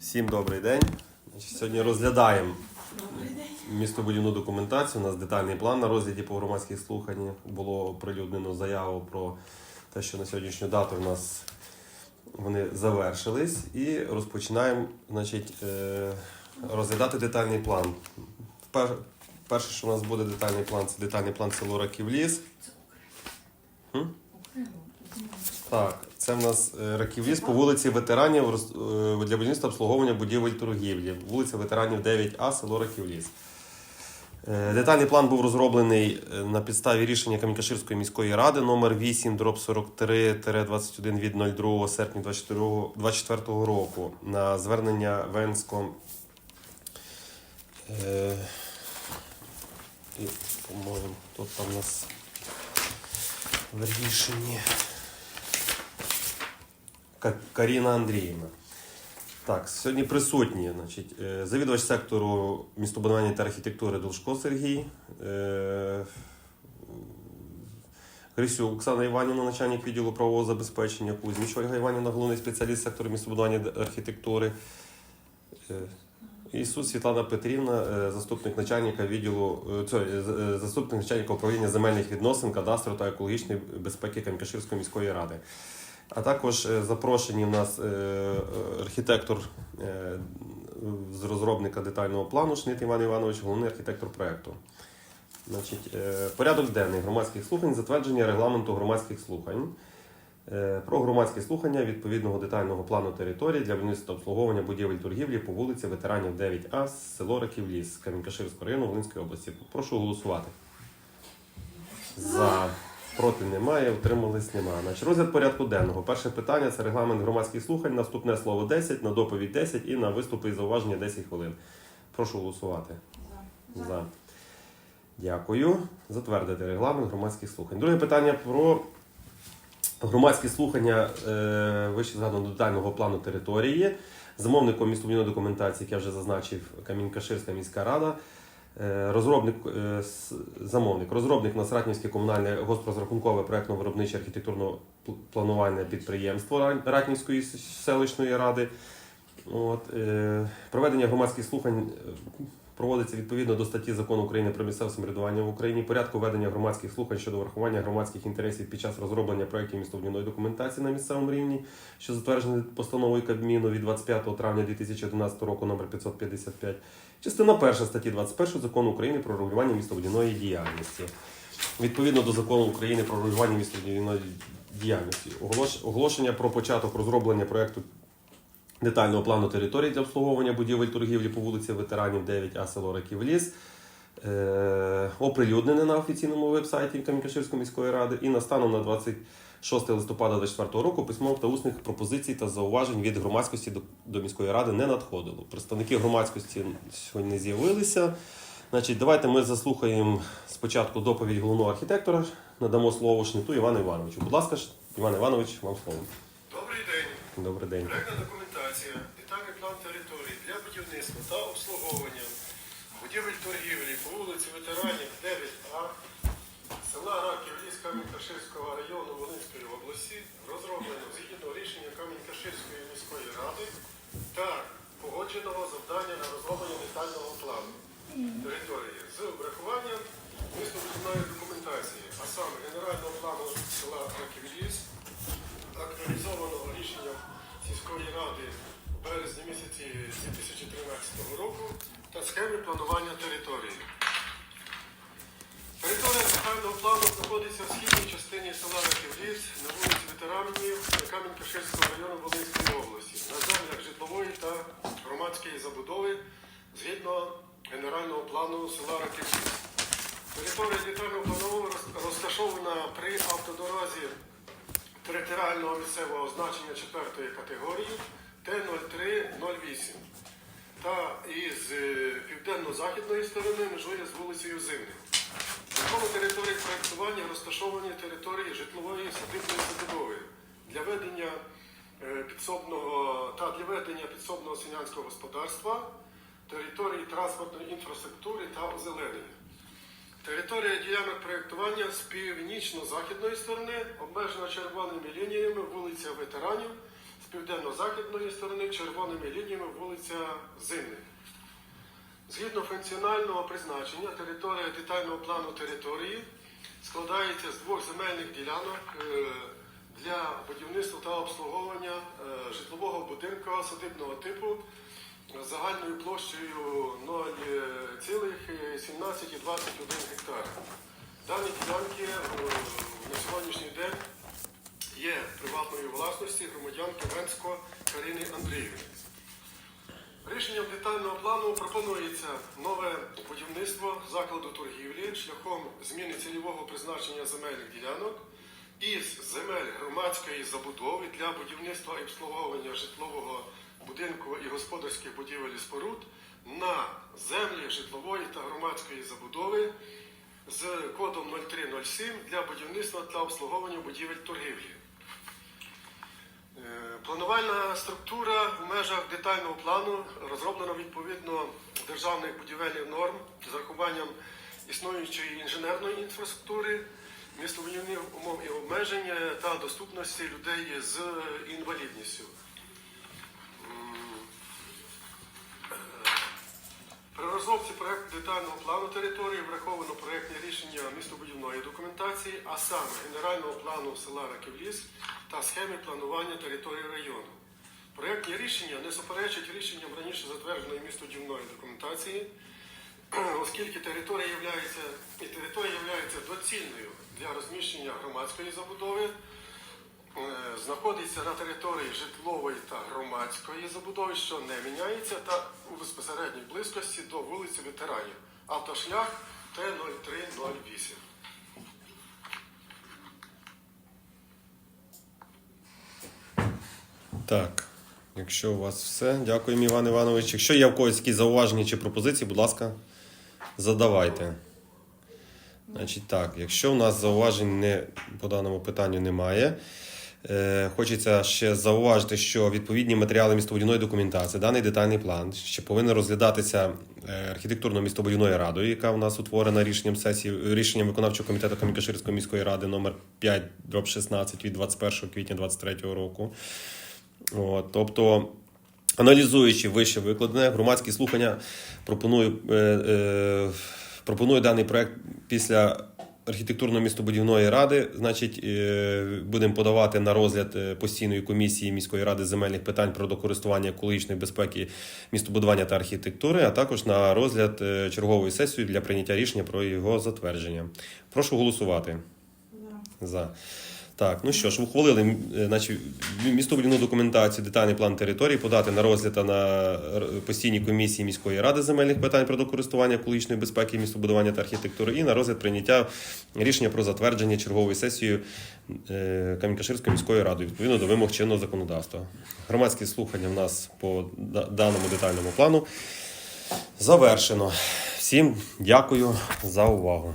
Всім добрий день. Сьогодні розглядаємо містобудівну документацію. У нас детальний план на розгляді по громадських слуханнях. Було оприлюднено заяву про те, що на сьогоднішню дату у нас вони завершились. І розпочинаємо значить, е, розглядати детальний план. Перше, що у нас буде детальний план, це детальний план село Раківліс. Хм? Так, це в нас е, Раківліс по вулиці ветеранів е, для будівництва обслуговування будівель торгівлі. Вулиця ветеранів 9А, село Раківліс. Е, Детальний план був розроблений на підставі рішення Камінькаширської міської ради номер 8 дроб 43-21 від 02 серпня 2024 року на звернення Венського. Е, і, по-моєму, там у нас в рішенні. Ка- Каріна Андріївна. Так, сьогодні присутні значить, е, завідувач сектору містобудування та архітектури Должко Сергій, е, Грисюк Оксана Іванівна, начальник відділу правового забезпечення, Кузьміч Ольга Іванівна, головний спеціаліст сектору містобудування та архітектури. Е, Ісус Світлана Петрівна, заступник начальника відділу, е, заступник начальника управління земельних відносин, кадастру та екологічної безпеки Кам'якаширської міської ради. А також е, запрошені в нас е, е, архітектор з розробника детального плану Шнит Іван Іванович, головний архітектор проекту. Значить, порядок денний громадських слухань, затвердження регламенту громадських слухань. Про громадські слухання відповідного детального плану території для будівництва обслуговування будівель торгівлі по вулиці ветеранів 9А, село Раківліс, Камінькаширського району Волинської області. Прошу голосувати. За. Проти немає, утримались немає. Значить, розгляд порядку денного. Перше питання це регламент громадських слухань. Наступне слово 10, на доповідь 10 і на виступи і зауваження 10 хвилин. Прошу голосувати. За. Дякую. Затвердити регламент громадських слухань. Друге питання про громадські слухання е, вище згаданого детального плану території. Замовником містобудівної документації, як я вже зазначив, Камінь-Каширська міська рада. Е, Розробник, е, замовник, розробник на Ратнівське комунальне госпрозрахункове проєктно-виробниче архітектурно пл- планувальне підприємство Ра- Ратнівської селищної ради. От, е, проведення громадських слухань проводиться відповідно до статті закону України про місцеве самоврядування в Україні, порядку ведення громадських слухань щодо врахування громадських інтересів під час розроблення проєктів містобудівної документації на місцевому рівні, що затверджений постановою Кабміну від 25 травня 2011 року номер 555, частина 1 статті 21 закону України про регулювання містобудівної діяльності. Відповідно до закону України про регулювання містобудівної діяльності, оголошення про початок розроблення проєкту детального плану території для обслуговування будівель торгівлі по вулиці ветеранів 9А село Раківліс. Е, оприлюднене на офіційному вебсайті Кам'якаширської міської ради і на станом на 26 листопада 2024 року письмових та усних пропозицій та зауважень від громадськості до, до міської ради не надходило. Представники громадськості сьогодні не з'явилися. Значить, давайте ми заслухаємо спочатку доповідь головного архітектора. Надамо слово Шниту Івану Івановичу. Будь ласка, Іван Іванович, вам слово. Добрий день. Добрий день. Документація, детальний план території для будівництва та обслуговування будівель торгівлі по вулиці ветеранів 9А села Раків Ліс Камінь-Каширського району Волинської області розроблено згідно рішення Камінь-Каширської міської ради та погодженого завдання на розроблення детального плану території. З врахуванням містобудівної документації, а саме генерального плану села Раків року та схеми планування території. Територія загального плану знаходиться в східній частині села Раківліс на вулиці ветеранів Кам'янка-Ширського району Волинської області на землях житлової та громадської забудови згідно генерального плану села Раківліс. Територія детального плану роз- розташована при автодорозі територіального місцевого значення 4 категорії Т-0308 та із е, південно-західної сторони межує з вулицею Зимних. Навколо території проєктування розташовані території житлової садибної забудови для ведення е, підсобного та для ведення підсобного селянського господарства, території транспортної інфраструктури та озеленення. Територія ділянок проєктування з північно-західної сторони обмежена червоними лініями вулиця ветеранів південно-західної сторони червоними лініями вулиця Зимних. Згідно функціонального призначення, територія детального плану території складається з двох земельних ділянок е, для будівництва та обслуговування е, житлового будинку садибного типу загальною площею 0,1721 гектара. Дані ділянки е, на сьогоднішній день є приватної власності громадянки Венсько Карини Андріївни. Рішенням детального плану пропонується нове будівництво закладу торгівлі шляхом зміни цільового призначення земельних ділянок із земель громадської забудови для будівництва і обслуговування житлового будинку і господарських будівель і споруд на землі житлової та громадської забудови з кодом 0307 для будівництва та обслуговування будівель торгівлі. Планувальна структура в межах детального плану розроблена відповідно державних будівельних норм з рахуванням існуючої інженерної інфраструктури, містобудівних умов і обмежень е, та доступності людей з інвалідністю. М, е, При розробці проекту детального плану території враховано проектні рішення містобудівної документації, а саме генерального плану села Раківліс та схеми планування території району. Проектні рішення не суперечать рішенням раніше затвердженої містобудівної документації, оскільки територія являється доцільною для розміщення громадської забудови, знаходиться на території житлової та громадської забудови, що не міняється, та у безпосередній близькості до вулиці ветеранів. Автошлях Т-0308. Так, якщо у вас все, дякуємо, Іван Іванович. Якщо є в когось якісь зауваження чи пропозиції, будь ласка, задавайте. Значить так, якщо в нас зауважень не, по даному питанню немає, е, хочеться ще зауважити, що відповідні матеріали містобудівної документації, даний детальний план ще повинен розглядатися е, архітектурно-містобудівною радою, яка у нас утворена рішенням сесії, рішенням виконавчого комітету Кам'янка-Ширської міської ради номер 5 16 від 21 квітня 2023 року. От, тобто, аналізуючи вище викладене, громадські слухання пропоную, е, е, пропоную даний проект після архітектурно-містобудівної ради. Значить, е, будемо подавати на розгляд е, постійної комісії міської ради земельних питань про докористування екологічної безпеки містобудування та архітектури, а також на розгляд е, чергової сесії для прийняття рішення про його затвердження. Прошу голосувати. За. Так, ну що ж, ухвалили е, значить, містобудівну документацію, детальний план території, подати на розгляд на постійній комісії міської ради земельних питань про докористування екологічної безпеки, містобудування та архітектури і на розгляд прийняття рішення про затвердження черговою сесією е, Кам'янка-Ширської міської ради відповідно до вимог чинного законодавства. Громадські слухання в нас по даному детальному плану завершено. Всім дякую за увагу.